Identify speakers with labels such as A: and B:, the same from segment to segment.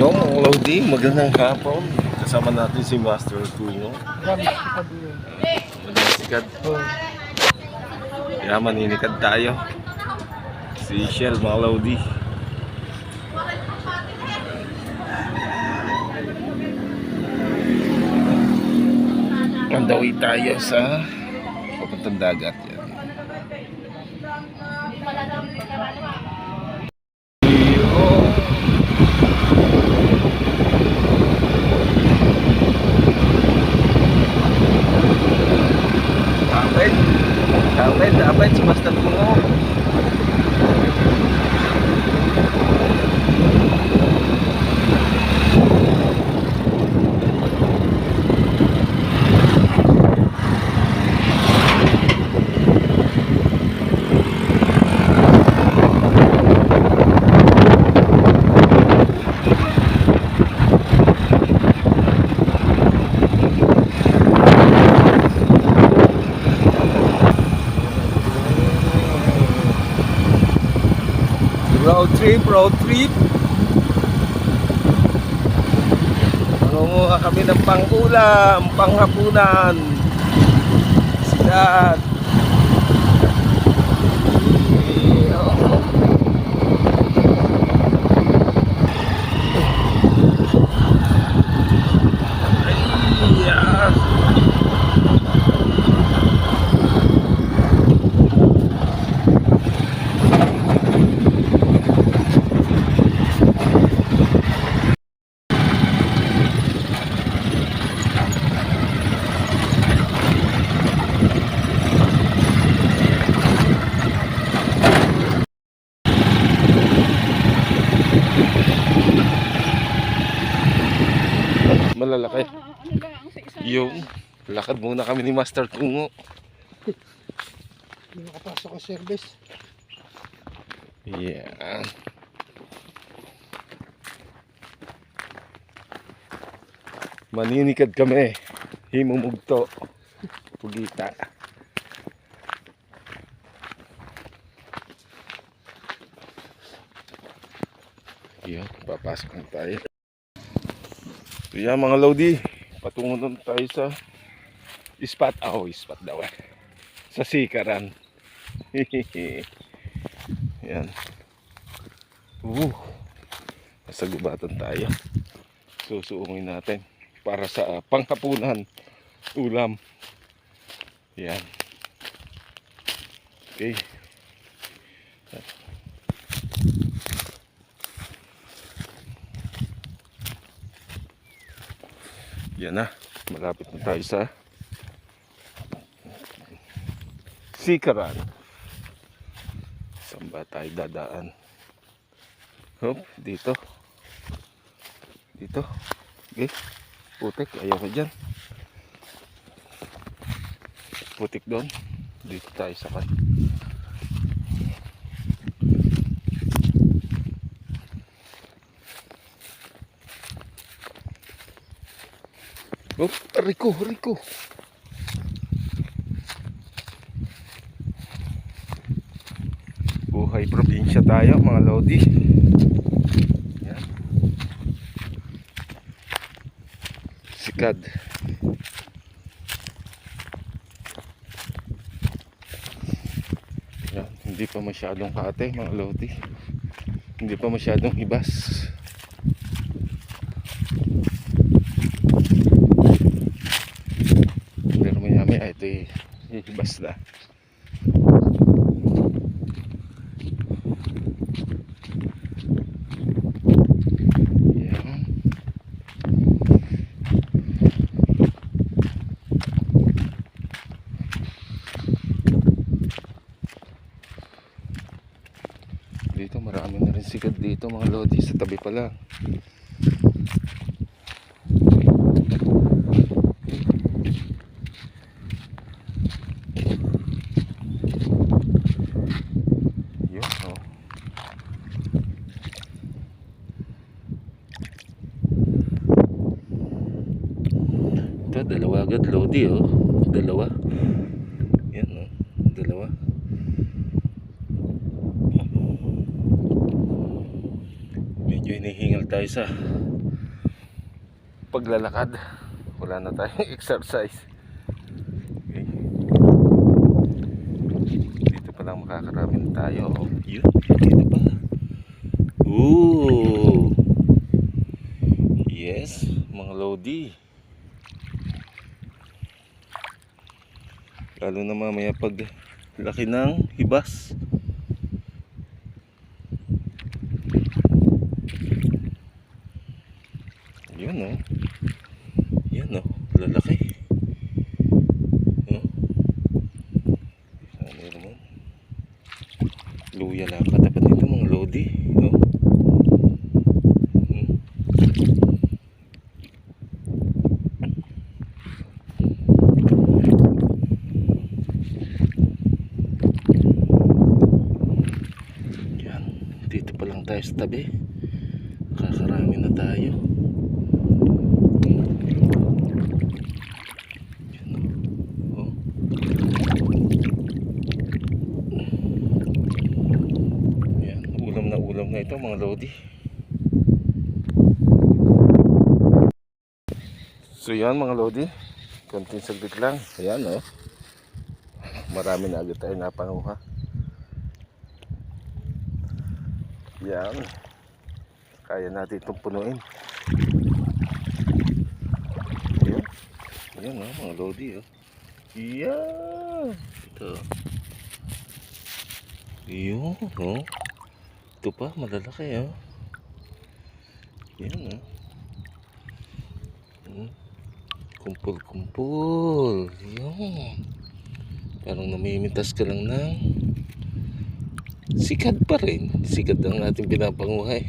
A: Yung Lodi, magandang hapon. Kasama natin si Master Kuno. Magandang Kaya maninikad tayo. Si Shell, mga Lodi. Andawi tayo sa papuntang dagat yan. Kapit. Kapit, kapit. sa Master Kuno. Trip, road trip. Mangunguha kami ng pangulam, panghapunan. Sikat. Yeah. Malalaki. Yung lakad muna kami ni Master Kungo.
B: Hindi nakapasok ang service.
A: Yeah. Maninikad kami. Himumugto. Pugita. Yun, papasok na tayo. So yan mga Lodi, patungo na tayo sa spot. Ah, Oh, spot daw eh. Sa sikaran. yan. Uh, nasa gubatan tayo. Susuungin natin para sa ah, panghapunan ulam. Yan. Okay. Yan na. Malapit na tayo sa Sikaran. Saan ba tayo dadaan? Hop, dito. Dito. Okay. Putik, ayaw ko dyan. Putik doon. Dito tayo sa kan. Hop, Rico, Rico. Buhay probinsya tayo mga Lodi. Yan. Sikad. Yan. Hindi pa masyadong kate mga Lodi. Hindi pa masyadong hibas. Pero maya maya ito eh, Yan. Dito marami na rin sikat dito mga lodi sa tabi pala. Yun, oh. Ito, dalawa agad Lodi, oh. Dalawa. Yan, oh. Dalawa. Medyo hinihingal tayo sa paglalakad. Wala na tayong exercise. Okay. Dito pa lang makakaramin tayo. Yun, dito pa. Ooh. Yes, mga lodi. Lalo na mamaya pag laki ng hibas. Yun oh. Yan oh, lalaki. Oh. Ano naman? Luya lang katapat nito mga lodi. Oh. Hmm. Yan, dito pa lang tayo sa tabi. Kakarami na tayo. Oh. Yan, ulam na ulam na ito mga lodi. So yan mga lodi, konting saglit lang. Ayan oh. Marami na agad tayo napanguha. Yan. Kaya natin itong punuin. Ayan. Ayan oh, mga lodi oh. Yan. Ito. Yun oh. Ito pa, malalaki oh. Yan oh. Kumpul-kumpul. Yun. Parang namimitas ka lang ng sikad pa rin. Sikad ang ating pinapanguhay.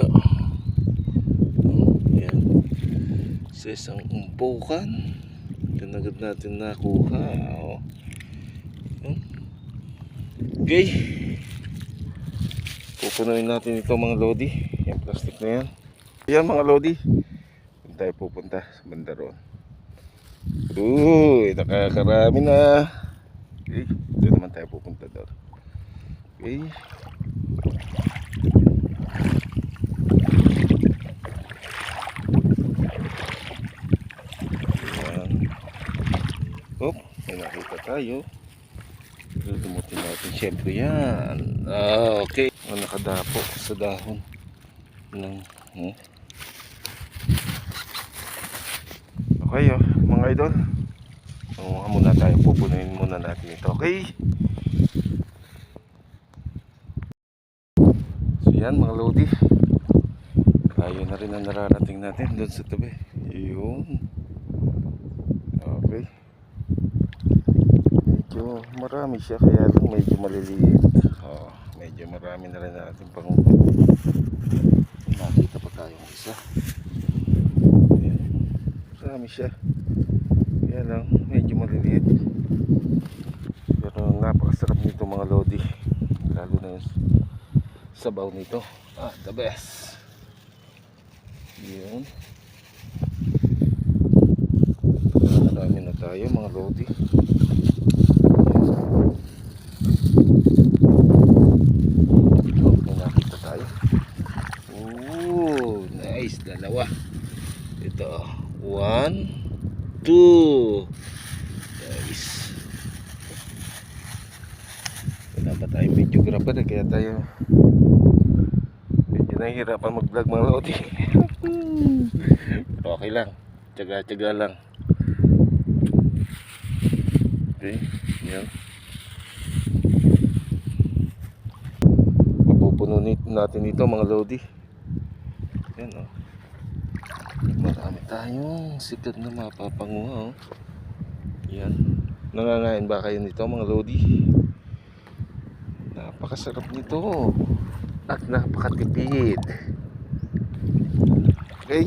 A: Oh. Yan. Sa isang umpukan. Yan agad natin nakuha. Oh. Okay. Pupunuin natin ito mga lodi. Yung plastic na yan. Yan mga lodi. Tayo pupunta sa banda roon. Uy, nakakarami na. Okay, doon naman tayo pupunta doon. Okay. Ayan. Hop, may nakita tayo. Lulumutin natin syempre yan. Ah, okay. Ang nakadapo sa dahon ng hmm? Okay oh, mga idol. Manguha muna tayo. Pupunuin muna natin ito. Okay? So yan mga lodi. Kayo na rin ang nararating natin doon sa tabi. Yun. Okay. Medyo marami siya kaya lang medyo maliliit. Oh, medyo marami na rin natin panguha. Nakita pa tayong isa. Ayan. Marami siya. Kaya lang, medyo maliliit. Pero napakasarap nito mga lodi. Lalo na sabaw nito. Ah, the best. Yun. Marami na tayo mga lodi. Oh. Dalawa. Ito. One, two. Nice. Wala pa tayo videographer eh, kaya tayo medyo nahihirapan mag-vlog mga lodi. Pero okay lang. Tsaga-tsaga lang. Okay. Yan. Mapupuno natin ito mga lodi. Yan oh. Marami tayong sikat na mapapanguha oh. Yan. Nangangain ba kayo nito mga lodi? Napakasarap nito. At napakatipid. Okay.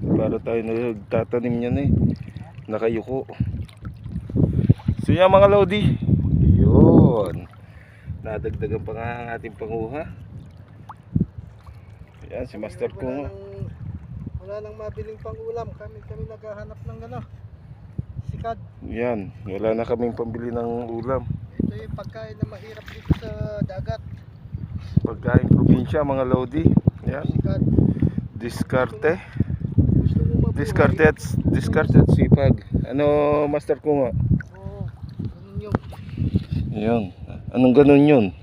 A: Para tayo nagtatanim niyan eh. Nakayuko. So yan mga Lodi. Yun. Nadagdagan pa nga ang ating panguha. Yan si Master Kung.
B: wala nang mabiling pang-ulam. Kami kami naghahanap ng ano, sikad.
A: Yan. Wala na kaming pambili ng ulam.
B: Ito yung pagkain na mahirap dito sa dagat.
A: Pagkain probinsya mga Lodi. Yan. Diskarte. Diskarte at sipag. Ano Master Kung?
B: Oo. Ganun yung
A: Yun. Anong ganun yun?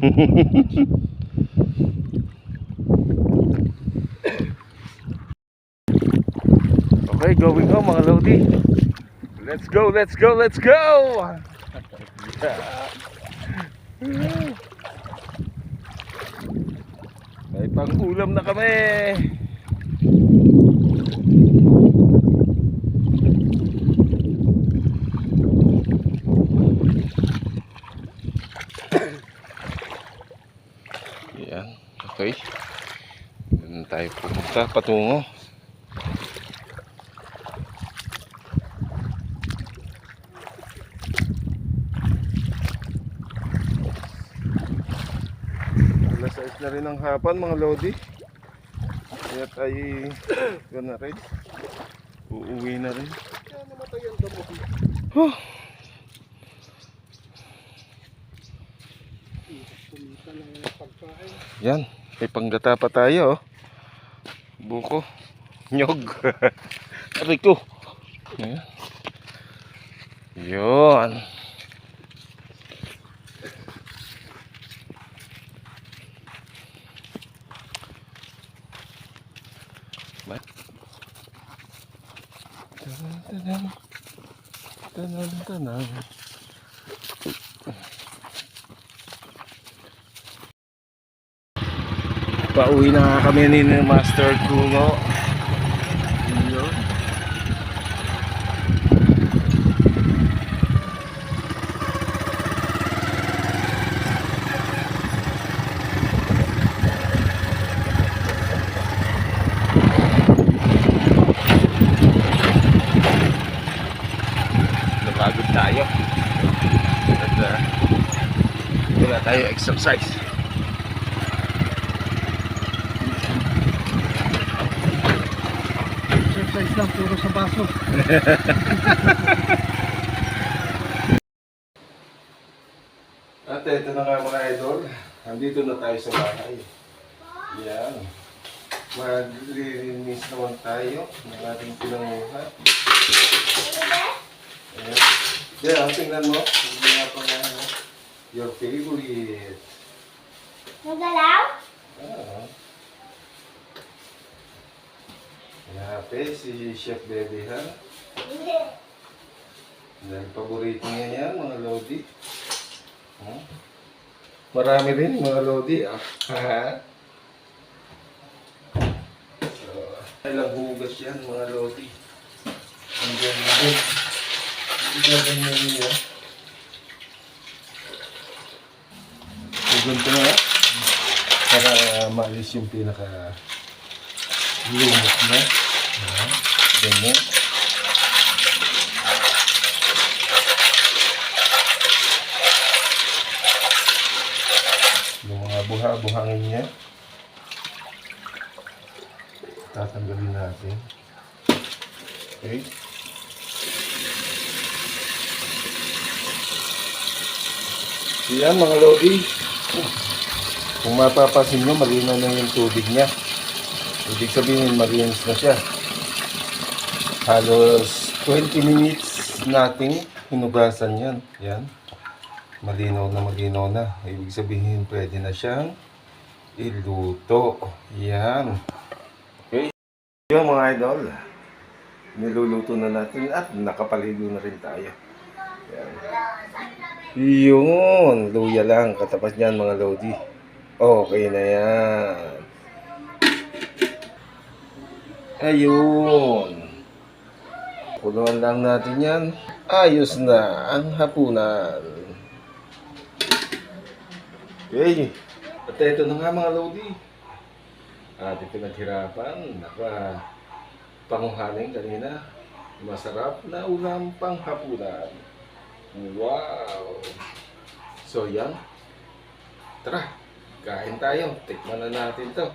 A: okay, going home mga Lodi. Let's go, let's go, let's go! May pang ulam na kami! Yan, okay. Doon tayo pupunta, patungo. Alas 6 na rin ang hapan mga Lodi. Kaya tayo yun na rin. Uuwi na rin.
B: kaya namatay ang damo.
A: Huh. Yan, may panggata pa tayo. Buko. Nyog. Aray ko. Yun. Tanan, tanan. Tanan, tanan. Pauwi na kami ni Master. Yun. Napagod tayo. At uh, wala tayo exercise.
B: Exercise lang, puro sa baso.
A: At ito na nga mga idol, nandito na tayo sa bahay. Yan. Maglilinis naman tayo ng ating pinanguha. Ayan. Yan, tingnan mo. Hindi nga pa nga, Your favorite.
C: Nagalaw?
A: Ah. Yape, si Chef Baby ha. Dahil paborito niya yan, mga Lodi. Hmm? Marami rin, mga Lodi. Ah. so, ilang hugas yan, mga Lodi. Hanggang. Hindi na ganyan niya. Hugan ko na. Para maalis yung pinaka lumot na. Ayan. Ganyan. Buha-buhangin niya. Tatanggalin natin. Okay. Yan mga lodi. Kung mapapasin nyo, malinaw na yung tubig niya. Ibig sabihin, malinis na siya. Halos 20 minutes nating hinugasan yan. Yan. Malinaw na malinaw na. Ibig sabihin, pwede na siyang iluto. Yan. Okay. Yan mga idol. Niluluto na natin at nakapaligo na rin tayo. Yan. Yun. Luya lang. Katapat niyan mga lodi. Okay na yan. Ayun. Puluhan lang natin yan. Ayos na ang hapunan. Okay. At ito na nga mga lodi. ating pinaghirapan. Naka panguhaling kanina. Masarap na ulam panghapunan. Wow! So yan. Tara, kain tayo. Tikman na natin to.